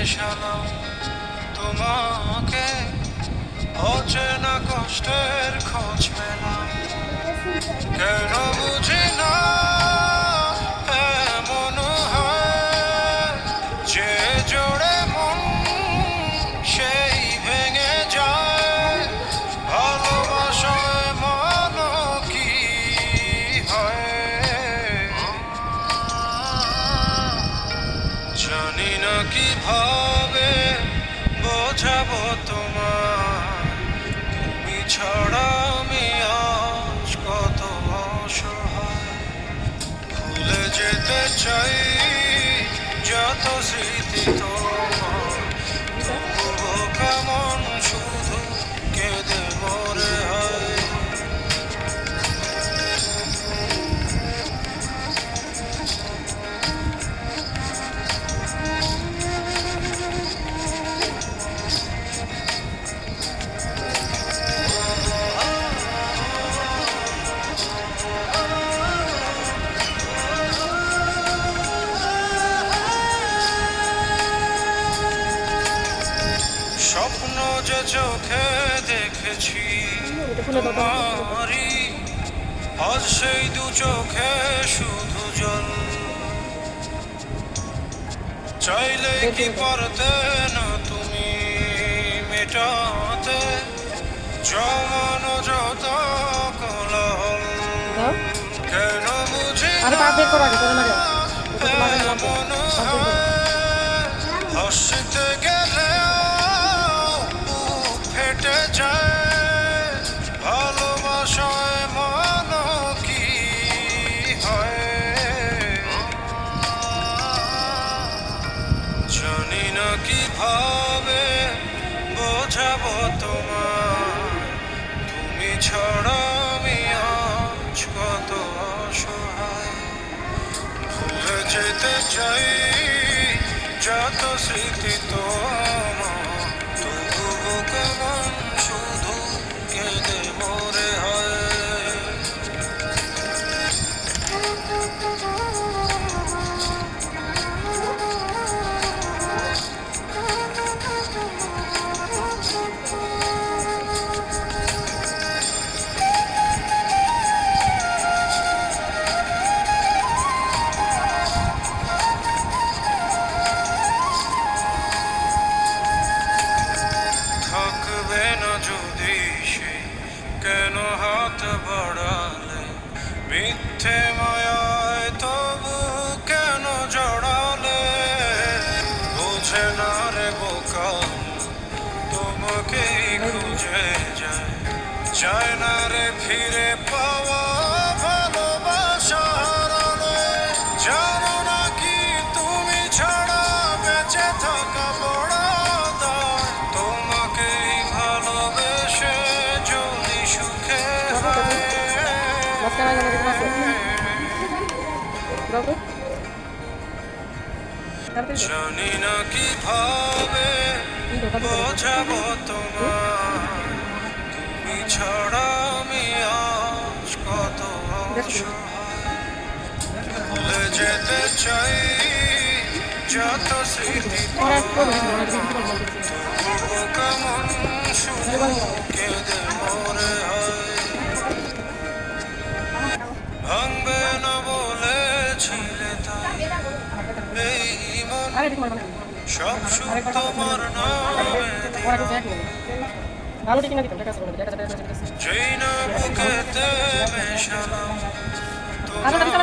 মেশালাম তোমাকে অচেনা কষ্টের খোঁজ পেলাম। কেন চাই যত স্মৃতি চোখে দেখেছি তোমারই। আজ সেই দু চোখে শুধু জল। চাইলে কি পারতে না তুমি মেটাতে? জমানো যত কলহল। কেন বুঝি। এমন হয় হাসতে কীভাবে বোঝাবো তোমার তুমি ছড়ামি আজ কত অসহায়। যেতে চাই যত স্মৃতি তোমার চায় না রে ফিরে পাওয়া ভালোবাসা হারালে জানো না কি তুমি ছাড়া বেঁচে থাকা বড় দায় তোমাকেই ভালোবেসে যদি সুখে। জানি না কীভাবে। বোঝাবো তোমার চাই যত স্মৃতি কেমন কেঁদে মরে হয় না বলেছিলে এই মন। সব সুখ তোমার নামে ওরা কিছু এক নেই। আলু টিকি দিতাম, দেখা আছে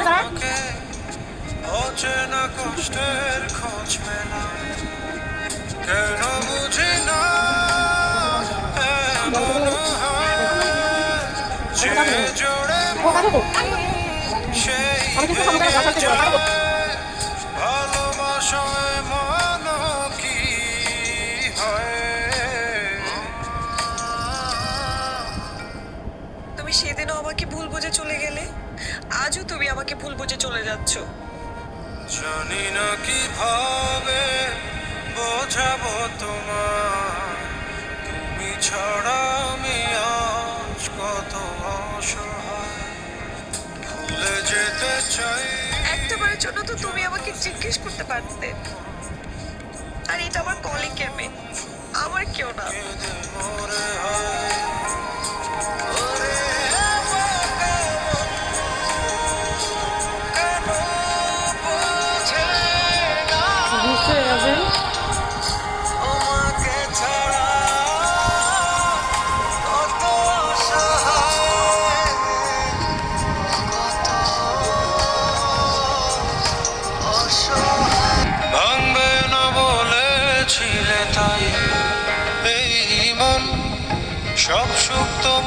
টাকা? অচেনা কষ্টের খোঁজ পেলাম কেন বুঝি না যে জোড়ে। সেই আজও তুমি আমাকে ভুল বুঝে চলে যাচ্ছ। জানি না কীভাবে বোঝাবো তোমার তুমি ছাড়া আমি আজ কত ভুলে যেতে চাই। একটাবারের জন্য তো তুমি আমাকে জিজ্ঞেস করতে পারতে। আর এটা আমার কলিং ক্যাম্পে আমার কেউ না।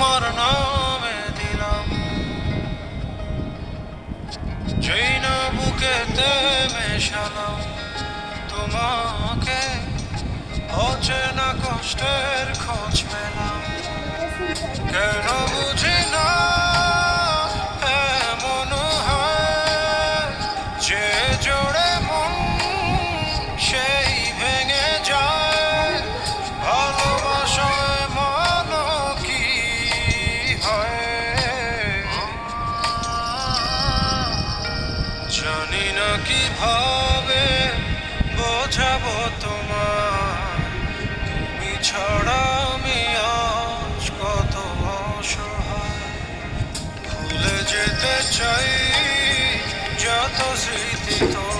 তোমার নামে দিলাম জৈনা বুকেতে মেশালাম তোমাকে অচেনা কষ্টের খোঁজ পেলাম। কেন বুঝ হবে, বোঝাবো তোমার তুমি ছড়া আমি আজ কত অসহায়। ভুলে যেতে চাই যত স্মৃতি তোমার।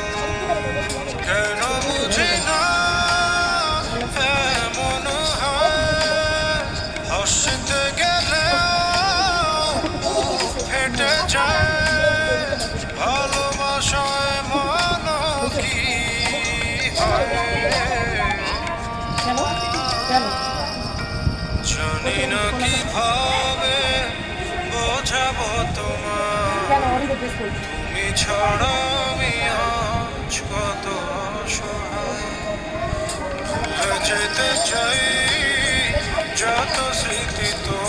কীভাবে বোঝাবো তোমার তুমি ছড়া আমি আজ কত অসহায়। যেতে চাই যত স্মৃতি তো